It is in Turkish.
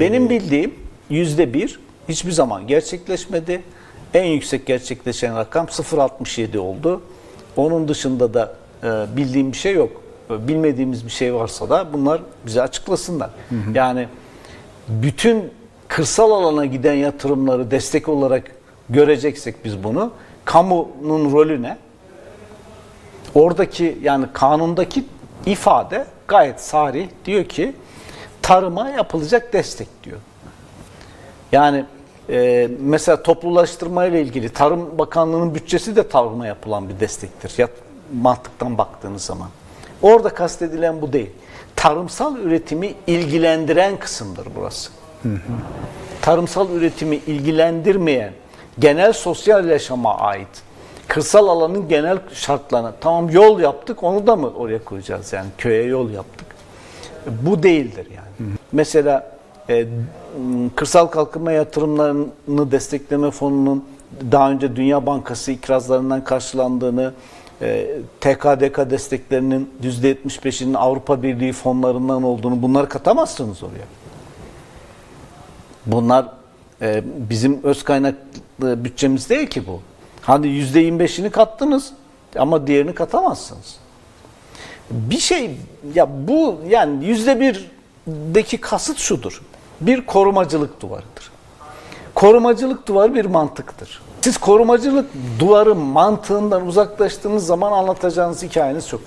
Benim bildiğim yüzde bir hiçbir zaman gerçekleşmedi. En yüksek gerçekleşen rakam 0.67 oldu. Onun dışında da e, bildiğim bir şey yok. E, Bilmediğimiz bir şey varsa da bunlar bize açıklasınlar. Yani bütün kırsal alana giden yatırımları destek olarak göreceksek biz bunu, kamunun rolü ne? Oradaki yani kanundaki ifade gayet sarih diyor ki tarıma yapılacak destek diyor. Yani e, mesela toplulaştırma ile ilgili Tarım Bakanlığı'nın bütçesi de tarıma yapılan bir destektir. Ya, mantıktan baktığınız zaman. Orada kastedilen bu değil. Tarımsal üretimi ilgilendiren kısımdır burası. Tarımsal üretimi ilgilendirmeyen genel sosyal yaşama ait kırsal alanın genel şartlarına tamam yol yaptık onu da mı oraya koyacağız yani köye yol yaptık. Bu değildir yani. Mesela e, kırsal kalkınma yatırımlarını destekleme fonunun daha önce Dünya Bankası ikrazlarından karşılandığını, e, TKDK desteklerinin %75'inin Avrupa Birliği fonlarından olduğunu bunları katamazsınız oraya. Bunlar e, bizim öz kaynaklı bütçemiz değil ki bu. Hani %25'ini kattınız ama diğerini katamazsınız. Bir şey ya bu yani yüzde birdeki kasıt şudur. Bir korumacılık duvarıdır. Korumacılık duvarı bir mantıktır. Siz korumacılık duvarı mantığından uzaklaştığınız zaman anlatacağınız hikayeniz çok